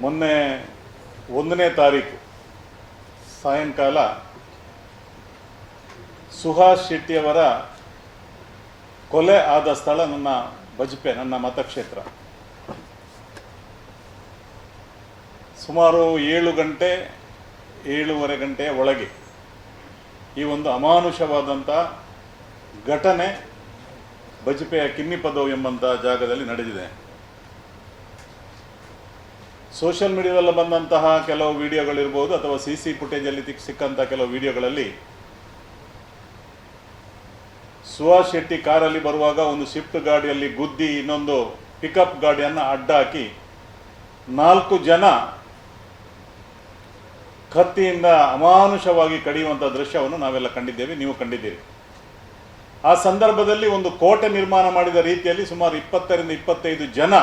ಮೊನ್ನೆ ಒಂದನೇ ತಾರೀಕು ಸಾಯಂಕಾಲ ಸುಹಾಸ್ ಶೆಟ್ಟಿಯವರ ಕೊಲೆ ಆದ ಸ್ಥಳ ನನ್ನ ಬಜಪೆ ನನ್ನ ಮತಕ್ಷೇತ್ರ. ಸುಮಾರು ಏಳು ಗಂಟೆ, ಏಳೂವರೆ ಗಂಟೆಯ ಒಳಗೆ ಈ ಒಂದು ಅಮಾನುಷವಾದಂಥ ಘಟನೆ ಬಜಪೆಯ ಕಿನ್ನಿಪದವು ಎಂಬಂಥ ಜಾಗದಲ್ಲಿ ನಡೆದಿದೆ. ಸೋಷಿಯಲ್ ಮೀಡಿಯಾದಲ್ಲಿ ಬಂದಂತಹ ಕೆಲವು ವಿಡಿಯೋಗಳಿರ್ಬೋದು ಅಥವಾ ಸಿ ಸಿ ಫುಟೇಜಲ್ಲಿ ಸಿಕ್ಕಂಥ ಕೆಲವು ವಿಡಿಯೋಗಳಲ್ಲಿ ಸುಹಾಸ್ ಶೆಟ್ಟಿ ಕಾರಲ್ಲಿ ಬರುವಾಗ ಒಂದು ಶಿಫ್ಟ್ ಗಾಡಿಯಲ್ಲಿ ಗುದ್ದಿ ಇನ್ನೊಂದು ಪಿಕಪ್ ಗಾಡಿಯನ್ನು ಅಡ್ಡ ಹಾಕಿ ನಾಲ್ಕು ಜನ ಕತ್ತಿಯಿಂದ ಅಮಾನುಷವಾಗಿ ಕಡಿಯುವಂಥ ದೃಶ್ಯವನ್ನು ನಾವೆಲ್ಲ ಕಂಡಿದ್ದೇವೆ, ನೀವು ಕಂಡಿದ್ದೀರಿ. ಆ ಸಂದರ್ಭದಲ್ಲಿ ಒಂದು ಕೋಟೆ ನಿರ್ಮಾಣ ಮಾಡಿದ ರೀತಿಯಲ್ಲಿ ಸುಮಾರು ಇಪ್ಪತ್ತರಿಂದ ಇಪ್ಪತ್ತೈದು ಜನ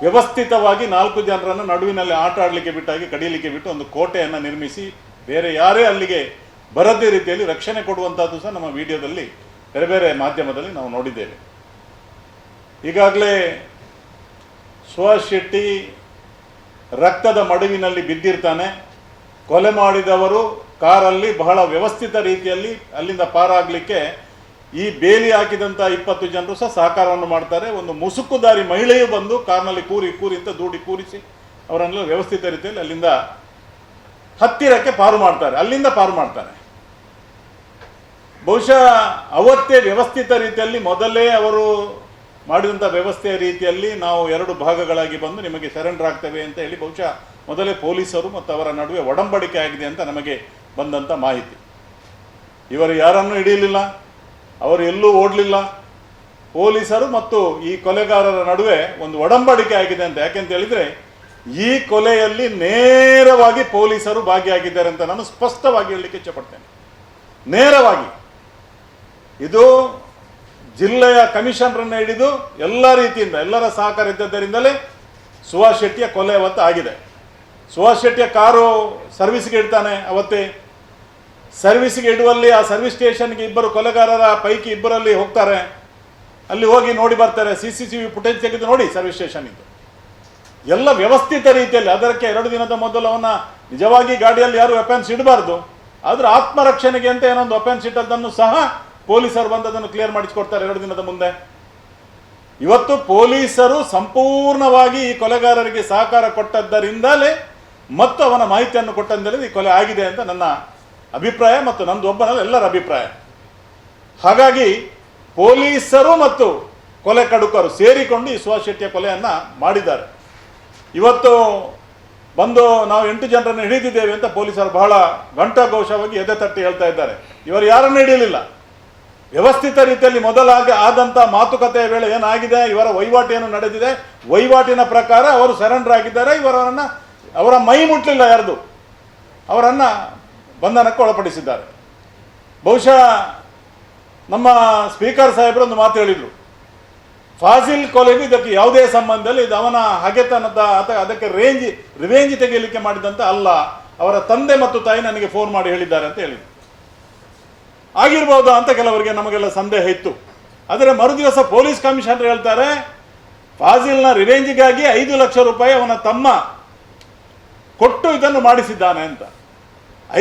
ವ್ಯವಸ್ಥಿತವಾಗಿ ನಾಲ್ಕು ಜನರನ್ನು ನಡುವಿನಲ್ಲಿ ಆಟ ಆಡಲಿಕ್ಕೆ ಬಿಟ್ಟಾಗಿ ಕಡಿಯಲಿಕ್ಕೆ ಬಿಟ್ಟು ಒಂದು ಕೋಟೆಯನ್ನು ನಿರ್ಮಿಸಿ ಬೇರೆ ಯಾರೇ ಅಲ್ಲಿಗೆ ಬರದೇ ರೀತಿಯಲ್ಲಿ ರಕ್ಷಣೆ ಕೊಡುವಂಥದ್ದು ಸಹ ನಮ್ಮ ವಿಡಿಯೋದಲ್ಲಿ ಬೇರೆ ಬೇರೆ ಮಾಧ್ಯಮದಲ್ಲಿ ನಾವು ನೋಡಿದ್ದೇವೆ. ಈಗಾಗಲೇ ಸುಹಾಸ್ ಶೆಟ್ಟಿ ರಕ್ತದ ಮಡುವಿನಲ್ಲಿ ಬಿದ್ದಿರ್ತಾನೆ. ಕೊಲೆ ಮಾಡಿದವರು ಕಾರಲ್ಲಿ ಬಹಳ ವ್ಯವಸ್ಥಿತ ರೀತಿಯಲ್ಲಿ ಅಲ್ಲಿಂದ ಪಾರಾಗಲಿಕ್ಕೆ ಈ ಬೇಲಿ ಹಾಕಿದಂತ ಇಪ್ಪತ್ತು ಜನರು ಸಹ ಸಹಕಾರವನ್ನು ಮಾಡ್ತಾರೆ. ಒಂದು ಮುಸುಕುದಾರಿ ಮಹಿಳೆಯು ಬಂದು ಕಾರ್ನಲ್ಲಿ ಕೂರಿ ಕೂರಿ ಅಂತ ದೂಡಿ ಕೂರಿಸಿ ಅವರನ್ನೆಲ್ಲ ವ್ಯವಸ್ಥಿತ ರೀತಿಯಲ್ಲಿ ಅಲ್ಲಿಂದ ಹತ್ತಿರಕ್ಕೆ ಪಾರು ಮಾಡ್ತಾರೆ. ಅಲ್ಲಿಂದ ಪಾರು ಮಾಡ್ತಾರೆ. ಬಹುಶಃ ಅವತ್ತೇ ವ್ಯವಸ್ಥಿತ ರೀತಿಯಲ್ಲಿ ಮೊದಲೇ ಅವರು ಮಾಡಿದಂಥ ವ್ಯವಸ್ಥೆಯ ರೀತಿಯಲ್ಲಿ ನಾವು ಎರಡು ಭಾಗಗಳಾಗಿ ಬಂದು ನಿಮಗೆ ಸರೆಂಡರ್ ಆಗ್ತೇವೆ ಅಂತ ಹೇಳಿ ಬಹುಶಃ ಮೊದಲೇ ಪೊಲೀಸರು ಮತ್ತು ಅವರ ನಡುವೆ ಒಡಂಬಡಿಕೆ ಆಗಿದೆ ಅಂತ ನಮಗೆ ಬಂದಂಥ ಮಾಹಿತಿ. ಇವರು ಯಾರನ್ನು ಹಿಡಿಯಲಿಲ್ಲ. ಅವರು ಎಲ್ಲೂ ಓಡಲಿಲ್ಲ. ಪೊಲೀಸರು ಮತ್ತು ಈ ಕೊಲೆಗಾರರ ನಡುವೆ ಒಂದು ಒಡಂಬಡಿಕೆ ಆಗಿದೆ ಅಂತ ಯಾಕೆಂತ ಹೇಳಿದ್ರೆ, ಈ ಕೊಲೆಯಲ್ಲಿ ನೇರವಾಗಿ ಪೊಲೀಸರು ಭಾಗಿಯಾಗಿದ್ದಾರೆ ಅಂತ ನಾನು ಸ್ಪಷ್ಟವಾಗಿ ಹೇಳಲಿಕ್ಕೆ ಇಚ್ಛಪಡ್ತೇನೆ. ನೇರವಾಗಿ. ಇದು ಜಿಲ್ಲೆಯ ಕಮಿಷನರನ್ನು ಹಿಡಿದು ಎಲ್ಲ ರೀತಿಯಿಂದ, ಎಲ್ಲರ ಸಹಕಾರ ಇದ್ದದ್ದರಿಂದಲೇ ಸುಭಾಷ್ ಶೆಟ್ಟಿಯ ಕೊಲೆ ಅವತ್ತು ಆಗಿದೆ. ಸುಭಾಷ್ ಶೆಟ್ಟಿಯ ಕಾರು ಸರ್ವಿಸ್ಗೆ ಇಡ್ತಾನೆ ಅವತ್ತೇ. ಸರ್ವಿಸ್ಗೆ ಇಡುವಲ್ಲಿ ಆ ಸರ್ವಿಸ್ ಸ್ಟೇಷನ್ಗೆ ಇಬ್ಬರು ಕೊಲೆಗಾರರ ಪೈಕಿ ಇಬ್ಬರಲ್ಲಿ ಹೋಗ್ತಾರೆ. ಅಲ್ಲಿ ಹೋಗಿ ನೋಡಿ ಬರ್ತಾರೆ. C C C V footage ತೆಗೆದು ನೋಡಿ ಸರ್ವಿಸ್ ಸ್ಟೇಷನ್ ಇದ್ದು ಎಲ್ಲ ವ್ಯವಸ್ಥಿತ ರೀತಿಯಲ್ಲಿ, ಅದಕ್ಕೆ ಎರಡು ದಿನದ ಮೊದಲು ಅವನ ನಿಜವಾಗಿ ಗಾಡಿಯಲ್ಲಿ ಯಾರು ವೆಪನ್ಸ್ ಇಡಬಾರ್ದು. ಆದರೆ ಆತ್ಮರಕ್ಷಣೆಗೆ ಅಂತ ಏನೊಂದು ವೆಪನ್ಸ್ ಇಟ್ಟದ್ದನ್ನು ಸಹ ಪೊಲೀಸರು ಬಂದು ಅದನ್ನು ಕ್ಲಿಯರ್ ಮಾಡಿಸಿಕೊಡ್ತಾರೆ ಎರಡು ದಿನದ ಮುಂದೆ. ಇವತ್ತು ಪೊಲೀಸರು ಸಂಪೂರ್ಣವಾಗಿ ಈ ಕೊಲೆಗಾರರಿಗೆ ಸಹಕಾರ ಕೊಟ್ಟದ್ದರಿಂದಲೇ ಮತ್ತು ಅವನ ಮಾಹಿತಿಯನ್ನು ಕೊಟ್ಟಂದಲ್ಲಿ ಈ ಕೊಲೆ ಆಗಿದೆ ಅಂತ ನನ್ನ ಅಭಿಪ್ರಾಯ ಮತ್ತು ನಂದು ಒಬ್ಬನಲ್ಲ ಎಲ್ಲರ ಅಭಿಪ್ರಾಯ. ಹಾಗಾಗಿ ಪೊಲೀಸರು ಮತ್ತು ಕೊಲೆ ಕಡುಕರು ಸೇರಿಕೊಂಡು ಈ ಸುಹಾಸ್ ಶೆಟ್ಟಿಯ ಕೊಲೆಯನ್ನು ಮಾಡಿದ್ದಾರೆ. ಇವತ್ತು ಬಂದು ನಾವು ಎಂಟು ಜನರನ್ನು ಹಿಡಿದಿದ್ದೇವೆ ಅಂತ ಪೊಲೀಸರು ಬಹಳ ಘಂಟಾಘೋಷವಾಗಿ ಎದೆ ತಟ್ಟಿ ಹೇಳ್ತಾ ಇದ್ದಾರೆ. ಇವರು ಯಾರನ್ನು ಹಿಡಿಯಲಿಲ್ಲ ವ್ಯವಸ್ಥಿತ ರೀತಿಯಲ್ಲಿ ಮೊದಲಾಗಿ ಆದಂಥ ಮಾತುಕತೆಯ ವೇಳೆ ಏನಾಗಿದೆ, ಇವರ ವಹಿವಾಟು ಏನು ನಡೆದಿದೆ. ವಹಿವಾಟಿನ ಪ್ರಕಾರ ಅವರು ಸರೆಂಡರ್ ಆಗಿದ್ದಾರೆ. ಇವರನ್ನು, ಅವರ ಮೈ ಮುಟ್ಲಿಲ್ಲ ಯಾರ್ದು? ಅವರನ್ನು ಬಂಧನಕ್ಕೆ ಒಳಪಡಿಸಿದ್ದಾರೆ. ಬಹುಶಃ ನಮ್ಮ ಸ್ಪೀಕರ್ ಸಾಹೇಬರು ಒಂದು ಮಾತು ಹೇಳಿದರು. ಫಾಜಿಲ್ ಕೊಲೆಗೂ ಇದಕ್ಕೆ ಯಾವುದೇ ಸಂಬಂಧದಲ್ಲಿ ಇದು ಅವನ ಹಗೆತನದ ಅಥವಾ ಅದಕ್ಕೆ ರೇಂಜ್ ರಿವೇಂಜ್ ತೆಗೆಯಲಿಕ್ಕೆ ಮಾಡಿದಂತ ಅಲ್ಲ. ಅವರ ತಂದೆ ಮತ್ತು ತಾಯಿ ನನಗೆ ಫೋನ್ ಮಾಡಿ ಹೇಳಿದ್ದಾರೆ ಅಂತ ಹೇಳಿದರು. ಆಗಿರ್ಬೋದು ಅಂತ ಕೆಲವರಿಗೆ ನಮಗೆಲ್ಲ ಸಂದೇಹ ಇತ್ತು. ಆದರೆ ಮರುದಿವಸ ಪೊಲೀಸ್ ಕಮಿಷನರ್ ಹೇಳ್ತಾರೆ, ಫಾಜಿಲ್ನ ರಿವೇಂಜ್ಗಾಗಿ ಐದು ಲಕ್ಷ ರೂಪಾಯಿ ಅವನ ತಮ್ಮ ಕೊಟ್ಟು ಇದನ್ನು ಮಾಡಿಸಿದ್ದಾನೆ ಅಂತ.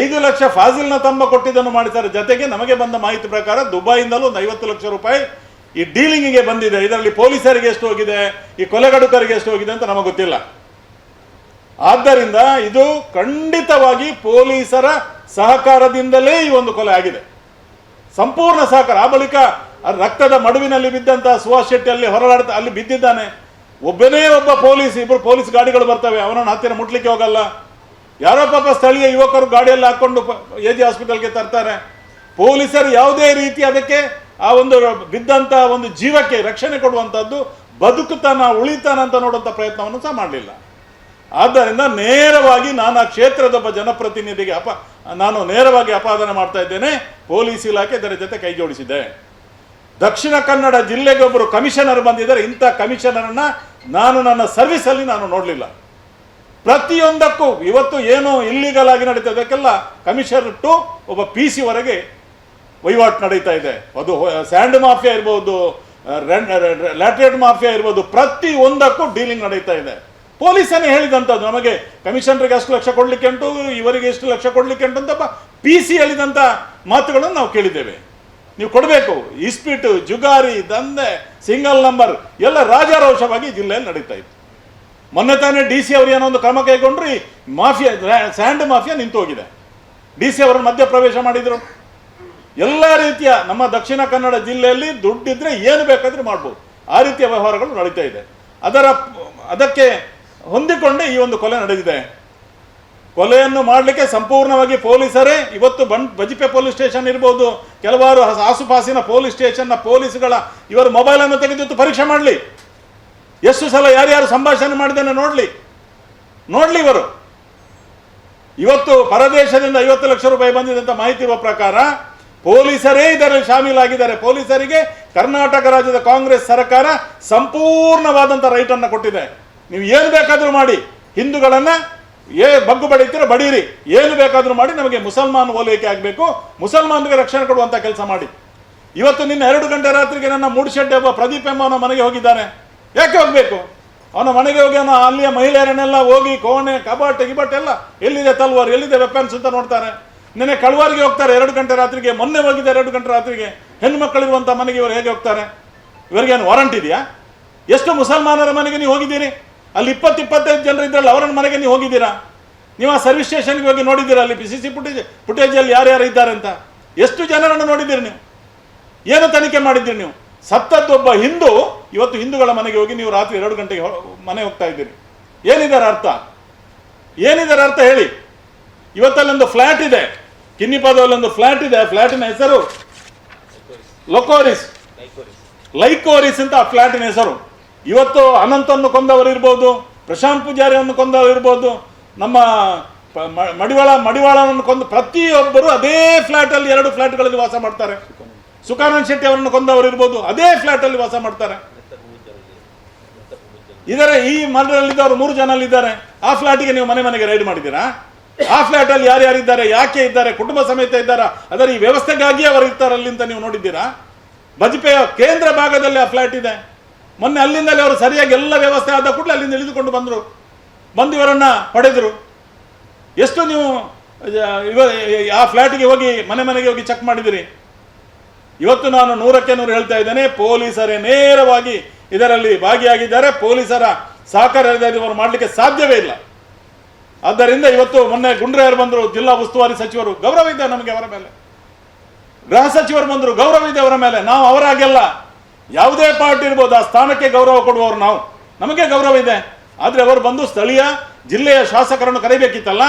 ಐದು ಲಕ್ಷ ಫಾಜಿಲ್ನ ತಮ್ಮ ಕೊಟ್ಟಿದ್ದನ್ನು ಮಾಡಿದ್ದಾರೆ. ಜತೆಗೆ ನಮಗೆ ಬಂದ ಮಾಹಿತಿ ಪ್ರಕಾರ ದುಬೈಯಿಂದಲೂ ಒಂದು ಐವತ್ತು ಲಕ್ಷ ರೂಪಾಯಿ ಈ ಡೀಲಿಂಗಿಗೆ ಬಂದಿದೆ. ಇದರಲ್ಲಿ ಪೊಲೀಸರಿಗೆ ಎಷ್ಟು ಹೋಗಿದೆ, ಈ ಕೊಲೆಗಡುಕರಿಗೆ ಎಷ್ಟು ಹೋಗಿದೆ ಅಂತ ನಮಗೆ ಗೊತ್ತಿಲ್ಲ. ಆದ್ದರಿಂದ ಇದು ಖಂಡಿತವಾಗಿ ಪೊಲೀಸರ ಸಹಕಾರದಿಂದಲೇ ಈ ಒಂದು ಕೊಲೆ ಆಗಿದೆ. ಸಂಪೂರ್ಣ ಸಹಕಾರ ಆ ಬಳಿಕ ರಕ್ತದ ಮಡುವಿನಲ್ಲಿ ಬಿದ್ದಂತಹ ಸುಹಾಸ್ ಶೆಟ್ಟಿ ಅಲ್ಲಿ ಹೊರಲಾಡ್ತಾ ಅಲ್ಲಿ ಬಿದ್ದಿದ್ದಾನೆ. ಒಬ್ಬನೇ ಒಬ್ಬ ಪೊಲೀಸ್ ಇಬ್ಬರು ಪೊಲೀಸ್ ಗಾಡಿಗಳು ಬರ್ತವೆ. ಅವನನ್ನು ಹತ್ತಿರ ಮುಟ್ಲಿಕ್ಕೆ ಹೋಗಲ್ಲ. ಯಾರೋ ಪಾಪ ಸ್ಥಳೀಯ ಯುವಕರು ಗಾಡಿಯಲ್ಲಿ ಹಾಕೊಂಡು ಎ ಜಿ ಹಾಸ್ಪಿಟಲ್ಗೆ ತರ್ತಾರೆ. ಪೊಲೀಸರು ಯಾವುದೇ ರೀತಿ ಅದಕ್ಕೆ ಆ ಒಂದು ಬಿದ್ದಂತ ಒಂದು ಜೀವಕ್ಕೆ ರಕ್ಷಣೆ ಕೊಡುವಂಥದ್ದು ಬದುಕುತ್ತಾನ ಉಳಿತಾನ ಅಂತ ನೋಡುವಂಥ ಪ್ರಯತ್ನವನ್ನು ಸಹ ಮಾಡಲಿಲ್ಲ. ಆದ್ದರಿಂದ ನೇರವಾಗಿ ನಾನು ಆ ಕ್ಷೇತ್ರದೊಬ್ಬ ಜನಪ್ರತಿನಿಧಿಗೆ ಅಪ, ನಾನು ನೇರವಾಗಿ ಅಪಾದನೆ ಮಾಡ್ತಾ ಇದ್ದೇನೆ, ಪೊಲೀಸ್ ಇಲಾಖೆ ಇದರ ಜೊತೆ ಕೈ ಜೋಡಿಸಿದೆ. ದಕ್ಷಿಣ ಕನ್ನಡ ಜಿಲ್ಲೆಗೆ ಒಬ್ಬರು ಕಮಿಷನರ್ ಬಂದಿದ್ದಾರೆ. ಇಂಥ ಕಮಿಷನರನ್ನ ನಾನು ನನ್ನ ಸರ್ವಿಸಲ್ಲಿ ನಾನು ನೋಡಲಿಲ್ಲ. ಪ್ರತಿಯೊಂದಕ್ಕೂ ಇವತ್ತು ಏನು ಇಲ್ಲಿಗಲ್ ಆಗಿ ನಡೀತಾ ಇದಕ್ಕೆಲ್ಲ ಕಮಿಷನರ್ ಟು ಒಬ್ಬ ಪಿ ಸಿ ವರೆಗೆ ವಹಿವಾಟು ನಡೀತಾ ಇದೆ. ಅದು ಸ್ಯಾಂಡ್ ಮಾಫಿಯಾ ಇರ್ಬೋದು ಲ್ಯಾಟ್ರೇಟ್ ಮಾಫಿಯಾ ಇರ್ಬೋದು, ಪ್ರತಿ ಒಂದಕ್ಕೂ ಡೀಲಿಂಗ್ ನಡೀತಾ ಇದೆ. ಪೊಲೀಸನೇ ಹೇಳಿದಂಥದ್ದು ನಮಗೆ ಕಮಿಷನರ್ಗೆ ಅಷ್ಟು ಲಕ್ಷ ಕೊಡ್ಲಿಕ್ಕೆ ಉಂಟು, ಇವರಿಗೆ ಎಷ್ಟು ಲಕ್ಷ ಕೊಡ್ಲಿಕ್ಕೆ ಉಂಟು ಅಂತ ಪಿ ಸಿ ಹೇಳಿದಂಥ ಮಾತುಗಳನ್ನು ನಾವು ಕೇಳಿದ್ದೇವೆ. ನೀವು ಕೊಡಬೇಕು. ಇಸ್ಪೀಟು, ಜುಗಾರಿ, ದಂಧೆ ಸಿಂಗಲ್ ನಂಬರ್ ಎಲ್ಲ ರಾಜಾರೋಷವಾಗಿ ಜಿಲ್ಲೆಯಲ್ಲಿ ನಡೀತಾ ಇತ್ತು. ಮೊನ್ನೆ ತಾನೇ ಡಿ ಸಿ ಅವರು ಏನೋ ಒಂದು ಕ್ರಮ ಕೈಗೊಂಡ್ರಿ, ಮಾಫಿಯಾ ಸ್ಯಾಂಡ್ ಮಾಫಿಯಾ ನಿಂತು ಹೋಗಿದೆ ಡಿ ಸಿ ಅವರನ್ನು ಮಧ್ಯ ಪ್ರವೇಶ ಮಾಡಿದರು. ಎಲ್ಲ ರೀತಿಯ ನಮ್ಮ ದಕ್ಷಿಣ ಕನ್ನಡ ಜಿಲ್ಲೆಯಲ್ಲಿ ದುಡ್ಡಿದ್ರೆ ಏನು ಬೇಕಾದ್ರೆ ಮಾಡ್ಬೋದು. ಆ ರೀತಿಯ ವ್ಯವಹಾರಗಳು ನಡೀತಾ ಇದೆ. ಅದರ, ಅದಕ್ಕೆ ಹೊಂದಿಕೊಂಡೇ ಈ ಒಂದು ಕೊಲೆ ನಡೆದಿದೆ. ಕೊಲೆಯನ್ನು ಮಾಡಲಿಕ್ಕೆ ಸಂಪೂರ್ಣವಾಗಿ ಪೊಲೀಸರೇ, ಇವತ್ತು ಬನ್ ಬಜಿಪೆ ಪೊಲೀಸ್ ಸ್ಟೇಷನ್ ಇರ್ಬೋದು, ಕೆಲವಾರು ಆಸುಪಾಸಿನ ಪೊಲೀಸ್ ಸ್ಟೇಷನ್ನ ಪೊಲೀಸ್ಗಳ ಇವರ ಮೊಬೈಲನ್ನು ತೆಗೆದಿತ್ತು ಪರೀಕ್ಷೆ ಮಾಡಲಿ. ಎಷ್ಟು ಸಲ ಯಾರ್ಯಾರು ಸಂಭಾಷಣೆ ಮಾಡಿದ್ದಾನೆ ನೋಡಲಿ. ನೋಡಲಿ ಇವರು. ಇವತ್ತು ಪರದೇಶದಿಂದ ಐವತ್ತು ಲಕ್ಷ ರೂಪಾಯಿ ಬಂದಿದೆ ಅಂತ ಮಾಹಿತಿ ಇರುವ ಪ್ರಕಾರ ಪೊಲೀಸರೇ ಇದರಲ್ಲಿ ಶಾಮೀಲಾಗಿದ್ದಾರೆ. ಪೊಲೀಸರಿಗೆ ಕರ್ನಾಟಕ ರಾಜ್ಯದ ಕಾಂಗ್ರೆಸ್ ಸರ್ಕಾರ ಸಂಪೂರ್ಣವಾದಂಥ ರೈಟ್ ಅನ್ನು ಕೊಟ್ಟಿದೆ. ನೀವು ಏನು ಬೇಕಾದರೂ ಮಾಡಿ. ಹಿಂದೂಗಳನ್ನ ಏ ಬಗ್ಗು ಬಡಿತೀರ ಬಡೀರಿ. ಏನು ಬೇಕಾದರೂ ಮಾಡಿ ನಮಗೆ ಮುಸಲ್ಮಾನ್ ಓಲೈಕೆ ಆಗಬೇಕು. ಮುಸಲ್ಮಾನ್ಗೆ ರಕ್ಷಣೆ ಕೊಡುವಂಥ ಕೆಲಸ ಮಾಡಿ. ಇವತ್ತು ನಿನ್ನ ಎರಡು ಗಂಟೆ ರಾತ್ರಿಗೆ ನನ್ನ ಮೂಡ್ಶೆಡ್ಡೆ ಒಬ್ಬ ಪ್ರದೀಪ್ ಎಂಬ ಮನೆಗೆ ಹೋಗಿದ್ದಾನೆ. ಯಾಕೆ ಹೋಗಬೇಕು? ಅವನ ಮನೆಗೆ ಹೋಗಿ, ಅವನ ಅಲ್ಲಿಯ ಮಹಿಳೆಯರನ್ನೆಲ್ಲ ಹೋಗಿ ಕೋಣೆ, ಕಬಾಟ್, ಗಿಬಾಟ್ ಎಲ್ಲ ಎಲ್ಲಿದೆ ತಲ್ವಾರ್, ಎಲ್ಲಿದೆ ವೆಪನ್ಸ್ ಅಂತ ನೋಡ್ತಾರೆ. ನಿನ್ನೆ ಕಳ್ವಾರಿಗೆ ಹೋಗ್ತಾರೆ ಎರಡು ಗಂಟೆ ರಾತ್ರಿಗೆ, ಮೊನ್ನೆ ಹೋಗಿದೆ ಎರಡು ಗಂಟೆ ರಾತ್ರಿಗೆ. ಹೆಣ್ಣು ಮಕ್ಕಳಿರುವಂಥ ಮನೆಗೆ ಇವರು ಹೇಗೆ ಹೋಗ್ತಾರೆ? ಇವರಿಗೇನು ವಾರಂಟ್ ಇದೆಯಾ? ಎಷ್ಟು ಮುಸಲ್ಮಾನರ ಮನೆಗೆ ನೀವು ಹೋಗಿದ್ದೀರಿ? ಅಲ್ಲಿ ಇಪ್ಪತ್ತು ಇಪ್ಪತ್ತೈದು ಜನರು ಇದ್ರಲ್ಲಿ ಅವರ ಮನೆಗೆ ನೀವು ಹೋಗಿದ್ದೀರಾ? ನೀವು ಆ ಸರ್ವಿಸ್ ಸ್ಟೇಷನ್ಗೆ ಹೋಗಿ ನೋಡಿದ್ದೀರಾ? ಅಲ್ಲಿ ಸಿ ಸಿ ಫುಟೇಜ್ ಫುಟೇಜಲ್ಲಿ ಯಾರ್ಯಾರು ಇದ್ದಾರೆ ಅಂತ. ಎಷ್ಟು ಜನರನ್ನು ನೋಡಿದ್ದೀರಿ ನೀವು? ಏನು ತನಿಖೆ ಮಾಡಿದ್ದೀರಿ ನೀವು? ಸತ್ತದ್ದೊಬ್ಬ ಹಿಂದೂ ಇವತ್ತು ಹಿಂದೂಗಳ ಮನೆಗೆ ಹೋಗಿ ನೀವು ರಾತ್ರಿ ಎರಡು ಗಂಟೆಗೆ ಮನೆ ಹೋಗ್ತಾ ಇದ್ದೀರಿ. ಏನಿದರ ಅರ್ಥ? ಏನಿದರ ಅರ್ಥ ಹೇಳಿ. ಇವತ್ತಲ್ಲೊಂದು ಫ್ಲಾಟ್ ಇದೆ. ಕಿನ್ನಿಪಾದಲ್ಲೊಂದು ಫ್ಲಾಟ್ ಇದೆ. ಆ ಫ್ಲಾಟಿನ ಹೆಸರು? ಲೊಕೋರಿಸ್. ಲೈಕೋರಿಸ್ ಅಂತ ಆ ಫ್ಲಾಟಿನ ಹೆಸರು. ಇವತ್ತು ಅನಂತನ್ನು ಕೊಂದವರು ಇರ್ಬೋದು, ಪ್ರಶಾಂತ್ ಪೂಜಾರಿಯನ್ನು ಕೊಂದವರು ಇರ್ಬೋದು, ನಮ್ಮ ಮಡಿವಾಳ ಮಡಿವಾಳವನ್ನು ಕೊಂದ ಪ್ರತಿಯೊಬ್ಬರು ಅದೇ ಫ್ಲಾಟ್ ಅಲ್ಲಿ ಎರಡು ಫ್ಲಾಟ್ಗಳಲ್ಲಿ ವಾಸ ಮಾಡ್ತಾರೆ. ಸುಖಾನಂದ್ ಶೆಟ್ಟಿ ಅವರನ್ನು ಕೊಂದವರು ಇರ್ಬೋದು, ಅದೇ ಫ್ಲಾಟ್ ಅಲ್ಲಿ ವಾಸ ಮಾಡ್ತಾರೆ. ಇದರ, ಈ ಮನೆಯಲ್ಲಿದ್ದವರು ಮೂರು ಜನ ಅಲ್ಲಿದ್ದಾರೆ. ಆ ಫ್ಲಾಟಿಗೆ ನೀವು ಮನೆ ಮನೆಗೆ ರೈಡ್ ಮಾಡಿದ್ದೀರಾ? ಆ ಫ್ಲಾಟ್ ಅಲ್ಲಿ ಯಾರ್ಯಾರಿದ್ದಾರೆ, ಯಾಕೆ ಇದ್ದಾರೆ, ಕುಟುಂಬ ಸಮೇತ ಇದ್ದಾರಾ? ಅದರ ಈ ವ್ಯವಸ್ಥೆಗಾಗಿ ಅವರು ಇರ್ತಾರಲ್ಲಿ ಅಂತ ನೀವು ನೋಡಿದ್ದೀರಾ? ಬಜ್ಪೆಯ ಕೇಂದ್ರ ಭಾಗದಲ್ಲಿ ಆ ಫ್ಲಾಟ್ ಇದೆ. ಮೊನ್ನೆ ಅಲ್ಲಿಂದಲೇ ಅವರು ಸರಿಯಾಗಿ ಎಲ್ಲ ವ್ಯವಸ್ಥೆ ಆದ ಕೂಡಲೇ ಅಲ್ಲಿಂದ ಇಳಿದುಕೊಂಡು ಬಂದರು. ಬಂದು ಇವರನ್ನ ಪಡೆದರು. ಎಷ್ಟು ನೀವು ಇವ, ಆ ಫ್ಲಾಟಿಗೆ ಹೋಗಿ ಮನೆ ಮನೆಗೆ ಹೋಗಿ ಚೆಕ್ ಮಾಡಿದಿರಿ ಇವತ್ತು ನಾನು ನೂರಕ್ಕೆ ನೂರು ಹೇಳ್ತಾ ಇದ್ದೇನೆ, ಪೊಲೀಸರೇ ನೇರವಾಗಿ ಇದರಲ್ಲಿ ಭಾಗಿಯಾಗಿದ್ದಾರೆ ಪೊಲೀಸರ ಸಹಕಾರ ಇವರು ಮಾಡಲಿಕ್ಕೆ ಸಾಧ್ಯವೇ ಇಲ್ಲ. ಆದ್ದರಿಂದ ಇವತ್ತು ಮೊನ್ನೆ ಗುಂಡ್ರೆಯವರು ಬಂದರು, ಜಿಲ್ಲಾ ಉಸ್ತುವಾರಿ ಸಚಿವರು, ಗೌರವ ಇದೆ ನಮಗೆ ಅವರ ಮೇಲೆ. ಗೃಹ ಸಚಿವರು ಬಂದರು, ಗೌರವ ಇದೆ ಅವರ ಮೇಲೆ. ನಾವು ಅವರಾಗೆಲ್ಲ ಯಾವುದೇ ಪಾರ್ಟಿ ಇರ್ಬೋದು, ಆ ಸ್ಥಾನಕ್ಕೆ ಗೌರವ ಕೊಡುವವರು ನಾವು. ನಮಗೆ ಗೌರವ ಇದೆ. ಆದರೆ ಅವರು ಬಂದು ಸ್ಥಳೀಯ ಜಿಲ್ಲೆಯ ಶಾಸಕರನ್ನು ಕರೀಬೇಕಿತ್ತಲ್ಲ?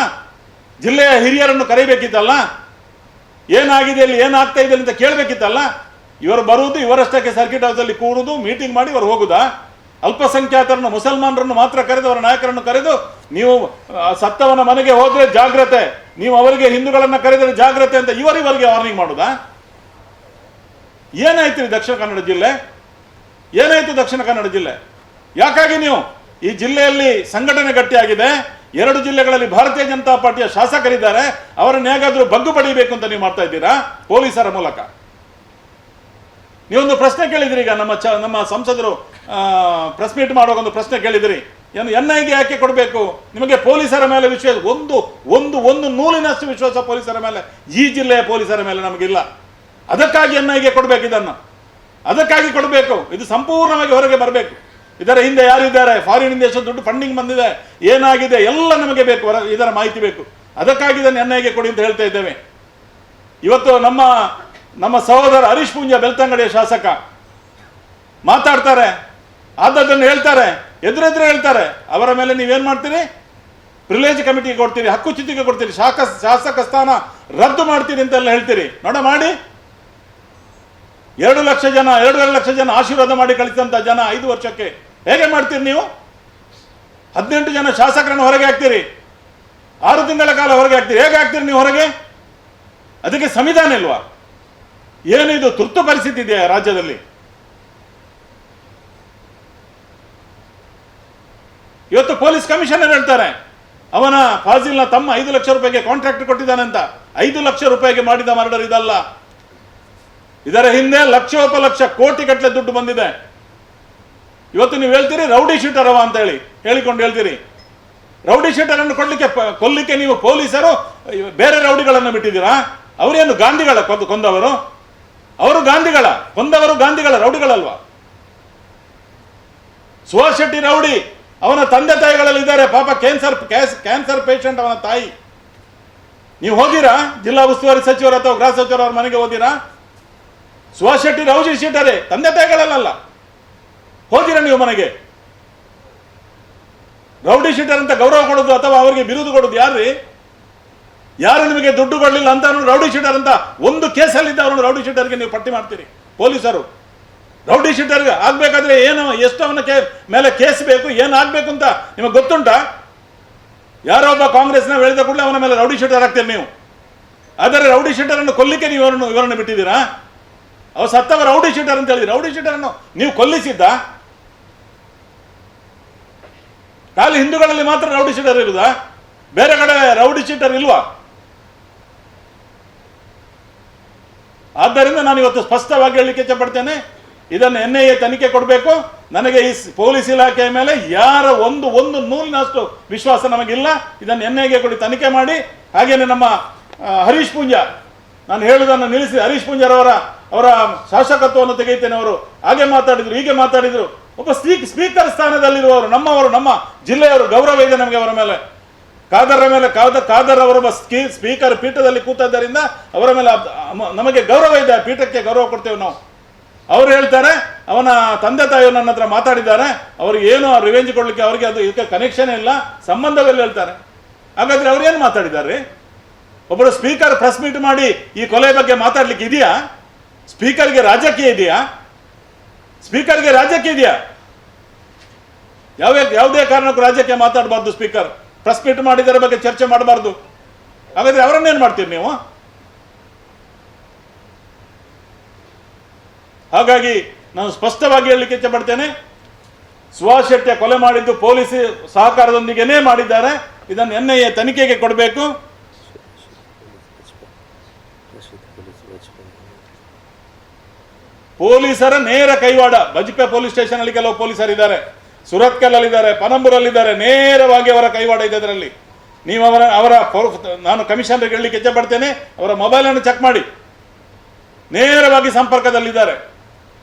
ಜಿಲ್ಲೆಯ ಹಿರಿಯರನ್ನು ಕರೀಬೇಕಿತ್ತಲ್ಲ? ಏನಾಗಿದೆ, ಇಲ್ಲಿ ಏನಾಗ್ತಾ ಇದೆ ಅಂತ ಕೇಳಬೇಕಿತ್ತಲ್ಲ? ಇವರು ಬರುವುದು, ಇವರಷ್ಟಕ್ಕೆ ಸರ್ಕಿಟ್ ಹೌಸಲ್ಲಿ ಕೂರುದು ಮೀಟಿಂಗ್ ಮಾಡಿ ಇವರು ಹೋಗುದಾ? ಅಲ್ಪಸಂಖ್ಯಾತರನ್ನು, ಮುಸಲ್ಮಾನರನ್ನು ಮಾತ್ರ ಕರೆದು, ಅವರ ನಾಯಕರನ್ನು ಕರೆದು, ನೀವು ಸತ್ತವನ ಮನೆಗೆ ಹೋದ್ರೆ ಜಾಗ್ರತೆ, ನೀವು ಅವರಿಗೆ ಹಿಂದೂಗಳನ್ನು ಕರೆದರೆ ಜಾಗ್ರತೆ ಅಂತ ಇವರಿವರಿಗೆ ವಾರ್ನಿಂಗ್ ಮಾಡುದಾ? ಏನಾಯ್ತು ದಕ್ಷಿಣ ಕನ್ನಡ ಜಿಲ್ಲೆ? ಏನಾಯ್ತು ದಕ್ಷಿಣ ಕನ್ನಡ ಜಿಲ್ಲೆ? ಯಾಕಾಗಿ ನೀವು? ಈ ಜಿಲ್ಲೆಯಲ್ಲಿ ಸಂಘಟನೆ ಗಟ್ಟಿಯಾಗಿದೆ, ಎರಡು ಜಿಲ್ಲೆಗಳಲ್ಲಿ ಭಾರತೀಯ ಜನತಾ ಪಾರ್ಟಿಯ ಶಾಸಕರಿದ್ದಾರೆ, ಅವರನ್ನು ಹೇಗಾದ್ರೂ ಬಗ್ಗು ಪಡಿಬೇಕು ಅಂತ ನೀವು ಮಾಡ್ತಾ ಇದ್ದೀರಾ? ಪೊಲೀಸರ ಮೂಲಕ. ನೀವೊಂದು ಪ್ರಶ್ನೆ ಕೇಳಿದ್ರಿ ಈಗ ನಮ್ಮ ಚ ನಮ್ಮ ಸಂಸದರು ಪ್ರೆಸ್ ಮೀಟ್ ಮಾಡುವಾಗ ಒಂದು ಪ್ರಶ್ನೆ ಕೇಳಿದ್ರಿ. ಏನು ಎನ್ ಐಗೆ ಯಾಕೆ ಕೊಡಬೇಕು? ನಿಮಗೆ ಪೊಲೀಸರ ಮೇಲೆ ವಿಶ್ವಾಸ, ಒಂದು ಒಂದು ಒಂದು ನೂಲಿನಷ್ಟು ವಿಶ್ವಾಸ ಪೊಲೀಸರ ಮೇಲೆ, ಈ ಜಿಲ್ಲೆಯ ಪೊಲೀಸರ ಮೇಲೆ ನಮಗಿಲ್ಲ. ಅದಕ್ಕಾಗಿ ಎನ್ ಐಗೆ ಕೊಡಬೇಕು ಇದನ್ನು. ಅದಕ್ಕಾಗಿ ಕೊಡಬೇಕು. ಇದು ಸಂಪೂರ್ಣವಾಗಿ ಹೊರಗೆ ಬರಬೇಕು. ಇದರ ಹಿಂದೆ ಯಾರಿದ್ದಾರೆ? ಫಾರಿನ್ ಎಷ್ಟು ದುಡ್ಡು ಫಂಡಿಂಗ್ ಬಂದಿದೆ. ಏನಾಗಿದೆ? ಎಲ್ಲ ನಮಗೆ ಬೇಕು. ಇದರ ಮಾಹಿತಿ ಬೇಕು. ಅದಕ್ಕಾಗಿ ಇದನ್ನು ಎನ್ ಐಗೆ ಕೊಡಿ ಅಂತ ಹೇಳ್ತಾ ಇದ್ದೇವೆ. ಇವತ್ತು ನಮ್ಮ ನಮ್ಮ ಸಹೋದರ ಹರೀಶ್ ಪುಂಜ ಬೆಳ್ತಂಗಡಿಯ ಶಾಸಕ ಮಾತಾಡ್ತಾರೆ, ಆದದ್ದನ್ನು ಹೇಳ್ತಾರೆ, ಎದುರೆದುರು ಹೇಳ್ತಾರೆ. ಅವರ ಮೇಲೆ ನೀವೇನು ಮಾಡ್ತೀರಿ? ಪ್ರಿಲೇಜ್ ಕಮಿಟಿಗೆ ಕೊಡ್ತೀರಿ, ಹಕ್ಕು ಚಿತ್ತಿಗೆ ಕೊಡ್ತೀರಿ, ಶಾಖ, ಶಾಸಕ ಸ್ಥಾನ ರದ್ದು ಮಾಡ್ತೀರಿ ಅಂತೆಲ್ಲ ಹೇಳ್ತೀರಿ. ನೋಡ ಮಾಡಿ. ಎರಡು ಲಕ್ಷ ಜನ, ಎರಡೂವರೆ ಲಕ್ಷ ಜನ ಆಶೀರ್ವಾದ ಮಾಡಿ ಕಳಿಸಿದಂಥ ಜನ ಐದು ವರ್ಷಕ್ಕೆ ಹೇಗೆ ಮಾಡ್ತೀರಿ ನೀವು? ಹದಿನೆಂಟು ಜನ ಶಾಸಕರನ್ನು ಹೊರಗೆ ಹಾಕ್ತೀರಿ. ಆರು ತಿಂಗಳ ಕಾಲ ಹೊರಗೆ ಹಾಕ್ತೀರಿ. ಹೇಗೆ ಹಾಕ್ತೀರಿ ನೀವು ಹೊರಗೆ? ಅದಕ್ಕೆ ಸಂವಿಧಾನ ಇಲ್ವಾ? ಏನು ಇದು ತುರ್ತು ಪರಿಸ್ಥಿತಿ ಇದೆ ರಾಜ್ಯದಲ್ಲಿ? ಇವತ್ತು ಪೊಲೀಸ್ ಕಮಿಷನರ್ ಹೇಳ್ತಾರೆ, ಅವನ ಫಾಜಿಲ್ನ ತಮ್ಮ ಐದು ಲಕ್ಷ ರೂಪಾಯಿಗೆ ಕಾಂಟ್ರಾಕ್ಟ್ ಕೊಟ್ಟಿದ್ದಾನೆ ಅಂತ. ಐದು ಲಕ್ಷ ರೂಪಾಯಿಗೆ ಮಾಡಿದ ಮರ್ಡರ್ ಇದಲ್ಲ. ಇದರ ಹಿಂದೆ ಲಕ್ಷೋಪಲಕ್ಷ ಕೋಟಿ ಗಟ್ಟಲೆ ದುಡ್ಡು ಬಂದಿದೆ. ಇವತ್ತು ನೀವು ಹೇಳ್ತೀರಿ ರೌಡಿ ಶೀಟರ್ ಅವ ಅಂತ ಹೇಳಿ ಹೇಳಿಕೊಂಡು ಹೇಳ್ತೀರಿ. ರೌಡಿ ಶೀಟರ್ ಅನ್ನು ಕೊಡ್ಲಿಕ್ಕೆ ಕೊಲ್ಲಿಕ್ಕೆ ನೀವು ಪೊಲೀಸರು, ಬೇರೆ ರೌಡಿಗಳನ್ನು ಬಿಟ್ಟಿದ್ದೀರಾ? ಅವರೇನು ಗಾಂಧಿಗಳ ಕೊಂದ ಕೊಂದವರು? ಅವರು ಗಾಂಧಿಗಳ, ಕೊಂದವರು ಗಾಂಧಿಗಳ ರೌಡಿಗಳಲ್ವಾ? ಸುಭಾಷ್ ಶೆಟ್ಟಿ ರೌಡಿ, ಅವನ ತಂದೆ ತಾಯಿಗಳಲ್ಲಿ ಇದ್ದಾರೆ. ಪಾಪ ಕ್ಯಾನ್ಸರ್ ಕ್ಯಾನ್ಸರ್ ಪೇಷಂಟ್ ಅವನ ತಾಯಿ. ನೀವು ಹೋಗಿರಾ? ಜಿಲ್ಲಾ ಉಸ್ತುವಾರಿ ಸಚಿವರು ಅಥವಾ ಗೃಹ ಸಚಿವರು ಅವ್ರ ಮನೆಗೆ ಹೋದಿರಾ? ಸುಭಾಷ್ ಶೆಟ್ಟಿ ರೌಡಿ ಶೀಟರೇ ತಂದೆ ತಾಯಿಗಳಲ್ಲ ಹೋದಿರಾ ನೀವು ಮನೆಗೆ? ರೌಡಿ ಶೀಟರ್ ಅಂತ ಗೌರವ ಕೊಡೋದು ಅಥವಾ ಅವರಿಗೆ ಬಿರುದು ಕೊಡೋದು ಯಾರ್ರಿ? ಯಾರು ನಿಮಗೆ ದುಡ್ಡು ಕೊಡಲಿಲ್ಲ ಅಂತ ಅವನು ರೌಡಿ ಶೀಟರ್ ಅಂತ ಒಂದು ಕೇಸಲ್ಲಿದ್ದ ಅವನು ರೌಡಿ ಶೀಟರ್ಗೆ ನೀವು ಪಟ್ಟಿ ಮಾಡ್ತೀರಿ. ಪೊಲೀಸರು. ರೌಡಿ ಶೀಟರ್ಗೆ ಆಗಬೇಕಾದ್ರೆ ಏನು, ಎಷ್ಟು ಅವನ ಕೇ ಮೇಲೆ ಕೇಸ್ ಬೇಕು, ಏನು ಆಗ್ಬೇಕು ಅಂತ ನಿಮಗೆ ಗೊತ್ತುಂಟಾ? ಯಾರೋ ಒಬ್ಬ ಕಾಂಗ್ರೆಸ್ನ ಹೇಳಿದ ಕೂಡಲೇ ಅವನ ಮೇಲೆ ರೌಡಿ ಶೀಟರ್ ಆಗ್ತೀರಿ ನೀವು. ಆದರೆ ರೌಡಿ ಶೀಟರನ್ನು ಕೊಲ್ಲಿಕ್ಕೆ ನೀವು ಇವರನ್ನು ಇವರನ್ನು ಬಿಟ್ಟಿದ್ದೀರಾ? ಅವ ಸತ್ತವ ರೌಡಿ ಶೀಟರ್ ಅಂತ ಹೇಳಿದ್ರಿ. ರೌಡಿ ಶೀಟರನ್ನು ನೀವು ಕೊಲ್ಲಿಸಿದ್ದ? ಖಾಲಿ ಹಿಂದೂಗಳಲ್ಲಿ ಮಾತ್ರ ರೌಡಿ ಶೀಟರ್ ಇರುವುದಾ ಬೇರೆ ಕಡೆ ರೌಡಿ ಶೀಟರ್ ಇಲ್ವಾ? ಆದ್ದರಿಂದ ನಾನು ಇವತ್ತು ಸ್ಪಷ್ಟವಾಗಿ ಹೇಳಲಿಕ್ಕೆ ಇಚ್ಛಪಡ್ತೇನೆ, ಇದನ್ನು ಎನ್ ಐ ಎ ತನಿಖೆ ಕೊಡಬೇಕು. ನನಗೆ ಈ ಪೊಲೀಸ್ ಇಲಾಖೆಯ ಮೇಲೆ ಯಾರ ಒಂದು ಒಂದು ನೂಲಿನಷ್ಟು ವಿಶ್ವಾಸ ನಮಗಿಲ್ಲ. ಇದನ್ನು ಎನ್ ಐಗೆ ಕೊಡಿ ತನಿಖೆ ಮಾಡಿ. ಹಾಗೇನೆ ನಮ್ಮ ಹರೀಶ್ ಪೂಂಜಾ, ನಾನು ಹೇಳುವುದನ್ನು ನಿಲ್ಲಿಸಿ. ಹರೀಶ್ ಪೂಂಜರವರ, ಅವರ ಶಾಸಕತ್ವವನ್ನು ತೆಗೆಯುತ್ತೇನೆ ಅವರು. ಹಾಗೆ ಮಾತಾಡಿದ್ರು, ಹೀಗೆ ಮಾತಾಡಿದ್ರು. ಒಬ್ಬ ಸ್ಪೀಕ್, ಸ್ಪೀಕರ್ ಸ್ಥಾನದಲ್ಲಿರುವವರು, ನಮ್ಮವರು, ನಮ್ಮ ಜಿಲ್ಲೆಯವರು ಗೌರವ ಇದೆ ನಮಗೆ ಅವರ ಮೇಲೆ. ಖಾದರ್ ಮೇಲೆ ಕಾದ ಕಾದರ್ ಅವರ ಸ್ಕೀ- ಸ್ಪೀಕರ್ ಪೀಠದಲ್ಲಿ ಕೂತದ್ದರಿಂದ ಅವರ ಮೇಲೆ ನಮಗೆ ಗೌರವ ಇದೆ, ಪೀಠಕ್ಕೆ ಗೌರವ ಕೊಡ್ತೇವೆ ನಾವು. ಅವರು ಹೇಳ್ತಾರೆ, ಅವನ ತಂದೆ ತಾಯಿ ನನ್ನ ಹತ್ರ ಮಾತಾಡಿದ್ದಾರೆ, ಅವ್ರಿಗೆ ಏನು ರಿವೆಂಜ್ ಕೊಡ್ಲಿಕ್ಕೆ ಅವರಿಗೆ ಅದು ಇದಕ್ಕೆ ಕನೆಕ್ಷನ್ ಇಲ್ಲ ಸಂಬಂಧವಿಲ್ಲ ಹೇಳ್ತಾರೆ. ಹಾಗಾದ್ರೆ ಅವ್ರು ಏನು ಮಾತಾಡಿದ್ದಾರೆ? ಒಬ್ಬರು ಸ್ಪೀಕರ್ ಪ್ರೆಸ್ ಮೀಟ್ ಮಾಡಿ ಈ ಕೊಲೆ ಬಗ್ಗೆ ಮಾತಾಡ್ಲಿಕ್ಕೆ ಇದೆಯಾ? ಸ್ಪೀಕರ್ಗೆ ರಾಜಕೀಯ ಇದೆಯಾ? ಸ್ಪೀಕರ್ಗೆ ರಾಜಕೀಯ ಇದೆಯಾ? ಯಾವ ಯಾವುದೇ ಕಾರಣಕ್ಕೂ ರಾಜ್ಯಕ್ಕೆ ಮಾತಾಡಬಾರ್ದು ಸ್ಪೀಕರ್ ಪ್ರೆಸ್ ಮೀಟ್ ಬಗ್ಗೆ ಚರ್ಚೆ ಮಾಡಬಾರ್ದು. ಹಾಗಾದ್ರೆ ಅವರನ್ನೇನು ಮಾಡ್ತೀರಿ ನೀವು? ಹಾಗಾಗಿ ನಾನು ಸ್ಪಷ್ಟವಾಗಿ ಹೇಳಲಿಕ್ಕೆ ಇಚ್ಛಪಡ್ತೇನೆ ಸುಭಾಷ್ ಶೆಟ್ಟಿ ಕೊಲೆ ಮಾಡಿದ್ದು ಪೊಲೀಸ್ ಸಹಕಾರದೊಂದಿಗೆನೇ ಮಾಡಿದ್ದಾರೆ. ಇದನ್ನು ಎನ್ ಐ ಎ ತನಿಖೆಗೆ ಕೊಡಬೇಕು. ಪೊಲೀಸರ ನೇರ ಕೈವಾಡ ಬಜ್ಪೆ ಪೊಲೀಸ್ ಸ್ಟೇಷನ್ ಅಲ್ಲಿ ಕೆಲವು ಪೊಲೀಸರು ಇದ್ದಾರೆ ಸುರತ್ಕಲ್ಲಲ್ಲಿದ್ದಾರೆ, ಪನಂಬೂರಲ್ಲಿದ್ದಾರೆ, ನೇರವಾಗಿ ಅವರ ಕೈವಾಡ ಇದೆ ಅದರಲ್ಲಿ ನೀವು ಅವರ ಅವರ ನಾನು ಕಮಿಷನರ್ಗೆ ಹೇಳಲಿಕ್ಕೆ ಇಚ್ಛಪಡ್ತೇನೆ, ಅವರ ಮೊಬೈಲನ್ನು ಚೆಕ್ ಮಾಡಿ. ನೇರವಾಗಿ ಸಂಪರ್ಕದಲ್ಲಿದ್ದಾರೆ.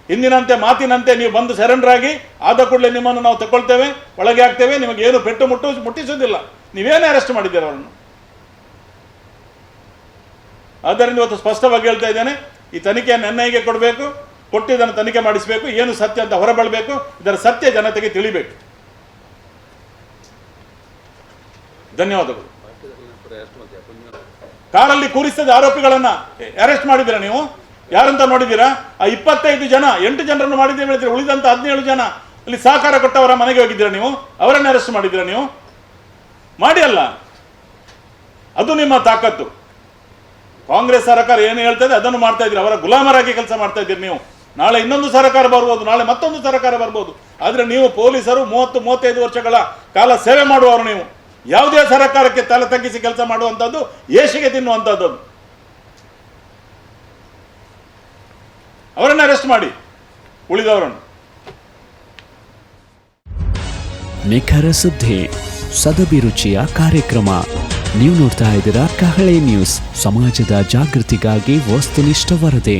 ಹಿಂದಿನಂತೆ, ಮಾತಿನಂತೆ ನೀವು ಬಂದು ಸರೆಂಡರ್ ಆಗಿ, ಆದ ಕೂಡಲೇ ನಿಮ್ಮನ್ನು ನಾವು ತಗೊಳ್ತೇವೆ, ಒಳಗೆ ಹಾಕ್ತೇವೆ, ನಿಮಗೆ ಏನು ಪೆಟ್ಟು ಮುಟ್ಟು, ಮುಟ್ಟಿಸುವುದಿಲ್ಲ. ನೀವೇನೇ ಅರೆಸ್ಟ್ ಮಾಡಿದ್ದೀರ ಅವರನ್ನು? ಆದ್ದರಿಂದ ಇವತ್ತು ಸ್ಪಷ್ಟವಾಗಿ ಹೇಳ್ತಾ ಇದ್ದೇನೆ, ಈ ತನಿಖೆಯನ್ನು ಎನ್ಐಗೆ ಕೊಡಬೇಕು ಕೊಟ್ಟು ಇದನ್ನು ತನಿಖೆ ಮಾಡಿಸಬೇಕು, ಏನು ಸತ್ಯ ಅಂತ ಹೊರಬಳಬೇಕು, ಇದರ ಸತ್ಯ ಜನತೆಗೆ ತಿಳಿಬೇಕು. ಧನ್ಯವಾದಗಳು. ಕಾರಲ್ಲಿ ಕೂರಿಸಿದ ಆರೋಪಿಗಳನ್ನ ಅರೆಸ್ಟ್ ಮಾಡಿದ್ದೀರಾ ನೀವು? ಯಾರಂತ ನೋಡಿದ್ದೀರಾ? ಆ ಇಪ್ಪತ್ತೈದು ಜನ, ಎಂಟು ಜನರನ್ನು ಮಾಡಿದ್ದೀರಿ ಹೇಳಿದ್ರೆ ಉಳಿದಂತ ಹದಿನೇಳು ಜನ ಅಲ್ಲಿ ಸಹಕಾರ ಕೊಟ್ಟವರ ಮನೆಗೆ ಹೋಗಿದ್ದೀರಾ ನೀವು? ಅವರನ್ನು ಅರೆಸ್ಟ್ ಮಾಡಿದ್ದೀರಾ ನೀವು? ಮಾಡಿ ಅಲ್ಲ. ಅದು ನಿಮ್ಮ ತಾಕತ್ತು. ಕಾಂಗ್ರೆಸ್ ಸರ್ಕಾರ ಏನು ಹೇಳ್ತದೆ ಅದನ್ನು ಮಾಡ್ತಾ ಇದ್ದೀರಿ? ಅವರ ಗುಲಾಮರಾಗಿ ಕೆಲಸ ಮಾಡ್ತಾ ಇದ್ದೀರಿ ನೀವು? ನಾಳೆ ಇನ್ನೊಂದು ಸರ್ಕಾರ ಬರ್ಬೋದು, ನಾಳೆ ಮತ್ತೊಂದು ಸರ್ಕಾರ ಬರ್ಬೋದು. ಆದರೆ ನೀವು ಪೊಲೀಸರು ಮೂವತ್ತು, ಮೂವತ್ತೈದು ವರ್ಷಗಳ ಕಾಲ ಸೇವೆ ಮಾಡುವವರು ನೀವು. ಯಾವುದೇ ಸರ್ಕಾರಕ್ಕೆ ತಲೆ ತಗ್ಗಿಸಿ ಕೆಲಸ ಮಾಡುವಂಥದ್ದು ಏಷಿಗೆ ತಿನ್ನುವಂಥದ್ದು. ಅವರನ್ನು ಅರೆಸ್ಟ್ ಮಾಡಿ, ಉಳಿದವರನ್ನು. ನಿಖರ ಸುದ್ದಿ ಸದಭಿರುಚಿಯ ಕಾರ್ಯಕ್ರಮ. ನೀವು ನೋಡ್ತಾ ಇದ್ದೀರಾ ಕಹಳೆ ನ್ಯೂಸ್, ಸಮಾಜದ ಜಾಗೃತಿಗಾಗಿ ವಸ್ತುನಿಷ್ಠ ವರದಿ.